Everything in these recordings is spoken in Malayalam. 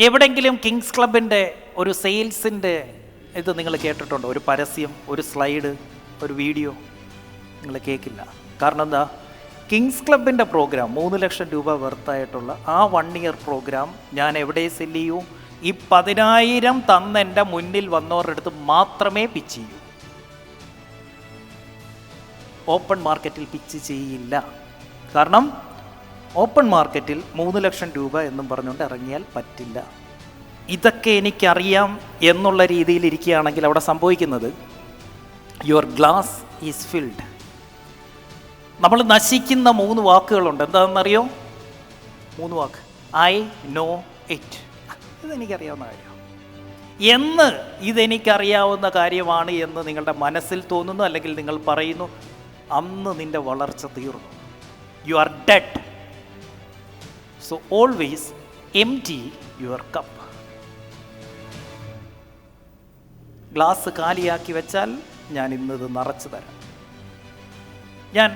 എവിടെങ്കിലും കിങ്സ് ക്ലബിന്റെ ഒരു സെയിൽസിന്റെ ഇത് നിങ്ങൾ കേട്ടിട്ടുണ്ടോ? ഒരു പരസ്യം ഒരു സ്ലൈഡ് ഒരു വീഡിയോ? നിങ്ങൾ കേൾക്കില്ല. കാരണം എന്താ? കിങ്സ് ക്ലബിന്റെ പ്രോഗ്രാം മൂന്ന് ലക്ഷം രൂപ വെർത്തായിട്ടുള്ള ആ വൺ ഇയർ പ്രോഗ്രാം ഞാൻ എവിടെ സെല്ല് ചെയ്യൂ? ഈ പതിനായിരം തന്ന എന്റെ മുന്നിൽ വന്നവരുടെ അടുത്ത് മാത്രമേ പിച്ച് ചെയ്യൂ. ഓപ്പൺ മാർക്കറ്റിൽ പിച്ച് ചെയ്യില്ല. കാരണം ഓപ്പൺ മാർക്കറ്റിൽ മൂന്ന് ലക്ഷം രൂപ എന്നും പറഞ്ഞുകൊണ്ട് ഇറങ്ങിയാൽ പറ്റില്ല. ഇതൊക്കെ എനിക്കറിയാം എന്നുള്ള രീതിയിൽ ഇരിക്കുകയാണെങ്കിൽ അവിടെ സംഭവിക്കുന്നത് യുവർ ഗ്ലാസ് ഈസ് ഫിൽഡ് നമ്മൾ നശിക്കുന്ന മൂന്ന് വാക്കുകളുണ്ട്. എന്താണെന്നറിയോ? മൂന്ന് വാക്ക്. ഐ നോ ഇറ്റ് ഇതെനിക്കറിയാവുന്ന കാര്യം. എന്ന് ഇതെനിക്കറിയാവുന്ന കാര്യമാണ് എന്ന് നിങ്ങളുടെ മനസ്സിൽ തോന്നുന്നു അല്ലെങ്കിൽ നിങ്ങൾ പറയുന്നു അന്ന് നിന്റെ വളർച്ച തീർന്നു. You are dead so always empty your cup glass കാലിയാക്കി വെച്ചാൽ ഞാൻ ഇന്നത് നിറച്ചു തരാം. ഞാൻ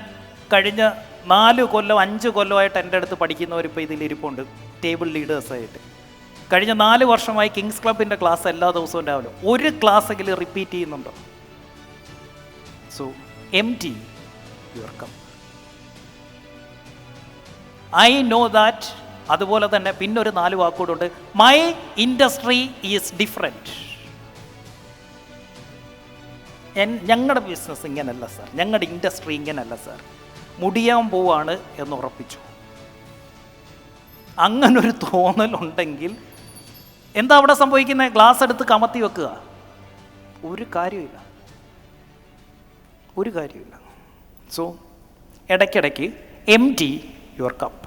കഴിഞ്ഞ നാല് കൊല്ലം അഞ്ച് കൊല്ലമായിട്ട് എന്റെ അടുത്ത് പഠിക്കുന്നവരിപ്പോൾ ഇതിലിരിപ്പുണ്ട് ടേബിൾ ലീഡേഴ്സായിട്ട് കഴിഞ്ഞ നാല് വർഷമായി കിങ്സ് ക്ലബിന്റെ ക്ലാസ് എല്ലാ ദിവസവും രാവിലെ ഒരു ക്ലാസ്സെങ്കിലും റിപ്പീറ്റ് ചെയ്യുന്നുണ്ടോ. So empty your cup I know that അതുപോലെ തന്നെ പിന്നൊരു നാല് വാക്കുകൂടുണ്ട് മൈ ഇൻഡസ്ട്രി ഈസ് ഡിഫറെന്റ് ഞങ്ങളുടെ ബിസിനസ് ഇങ്ങനല്ല സാർ ഞങ്ങളുടെ ഇൻഡസ്ട്രി ഇങ്ങനല്ല സാർ മുടിയാൻ പോവാണ് എന്ന് ഉറപ്പിച്ചു. അങ്ങനൊരു തോന്നലുണ്ടെങ്കിൽ എന്താ അവിടെ സംഭവിക്കുന്നത് ഗ്ലാസ് എടുത്ത് കമത്തി വെക്കുക. ഒരു കാര്യമില്ല ഒരു കാര്യമില്ല സോ ഇടയ്ക്കിടയ്ക്ക് എം ടി യുവർ കപ്പ്